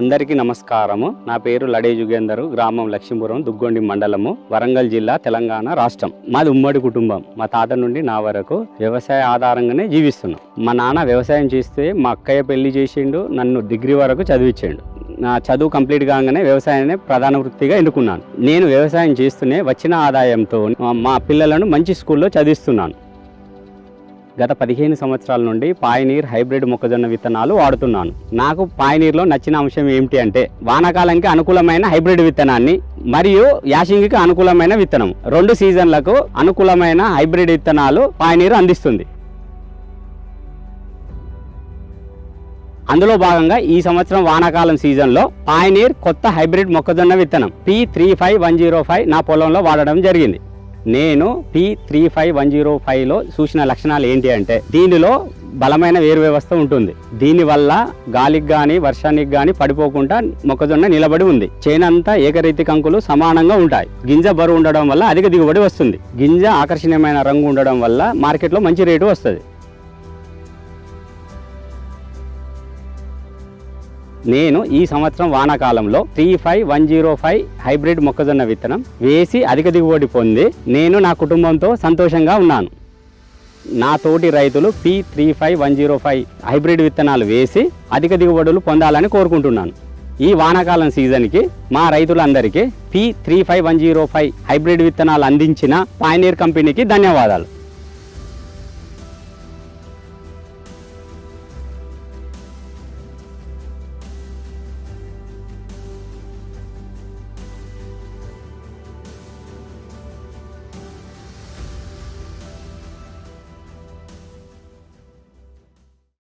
అందరికీ నమస్కారము. నా పేరు లడే యుగేందరు గ్రామం లక్ష్మీపురం దుగ్గొండి మండలము వరంగల్ జిల్లా తెలంగాణ రాష్ట్రం. మాది ఉమ్మడి కుటుంబం. మా తాత నుండి నా వరకు వ్యవసాయ ఆధారంగానే జీవిస్తున్నాం. మా నాన్న వ్యవసాయం చేస్తే మా అక్కయ్య పెళ్ళి చేసిండు నన్ను డిగ్రీ వరకు చదివించిండు. నా చదువు కంప్లీట్ కాగానే వ్యవసాయాన్ని ప్రధాన వృత్తిగా ఎన్నుకున్నాను. నేను వ్యవసాయం చేస్తూనే వచ్చిన ఆదాయంతో మా పిల్లలను మంచి స్కూల్లో చదివిస్తున్నాను. గత పదిహేను సంవత్సరాల నుండి పాయనీర్ హైబ్రిడ్ మొక్కజొన్న విత్తనాలు వాడుతున్నాను. నాకు పాయనీర్లో నచ్చిన అంశం ఏమిటి అంటే వానాకాలానికి అనుకూలమైన హైబ్రిడ్ విత్తనాన్ని మరియు యాసింగికి అనుకూలమైన విత్తనం. రెండు సీజన్లకు అనుకూలమైన హైబ్రిడ్ విత్తనాలు పాయనీర్ అందిస్తుంది. అందులో భాగంగా ఈ సంవత్సరం వానాకాలం సీజన్లో పాయనీర్ కొత్త హైబ్రిడ్ మొక్కజొన్న విత్తనం P three five one zero five నా పొలంలో వాడడం జరిగింది. నేను P three five one zero ఫైవ్లో చూసిన లక్షణాలు ఏంటి అంటే దీనిలో బలమైన వేరు వ్యవస్థ ఉంటుంది. దీనివల్ల గాలికి కానీ వర్షానికి కానీ పడిపోకుండా మొక్కజొన్న నిలబడి ఉంది. చేనంతా ఏకరీతి కంకులు సమానంగా ఉంటాయి. గింజ బరువు ఉండడం వల్ల అధిక దిగుబడి వస్తుంది. గింజ ఆకర్షణీయమైన రంగు ఉండడం వల్ల మార్కెట్లో మంచి రేటు వస్తుంది. నేను ఈ సంవత్సరం వానాకాలంలో three five one zero five hybrid మొక్కజొన్న విత్తనం వేసి అధిక దిగుబడి పొంది నేను నా కుటుంబంతో సంతోషంగా ఉన్నాను. నా తోటి రైతులు P three five one zero five hybrid విత్తనాలు వేసి అధిక దిగుబడులు పొందాలని కోరుకుంటున్నాను. ఈ వానాకాలం సీజన్కి మా రైతులందరికీ P three five one zero five hybrid విత్తనాలు అందించిన పాయనీర్ కంపెనీకి ధన్యవాదాలు.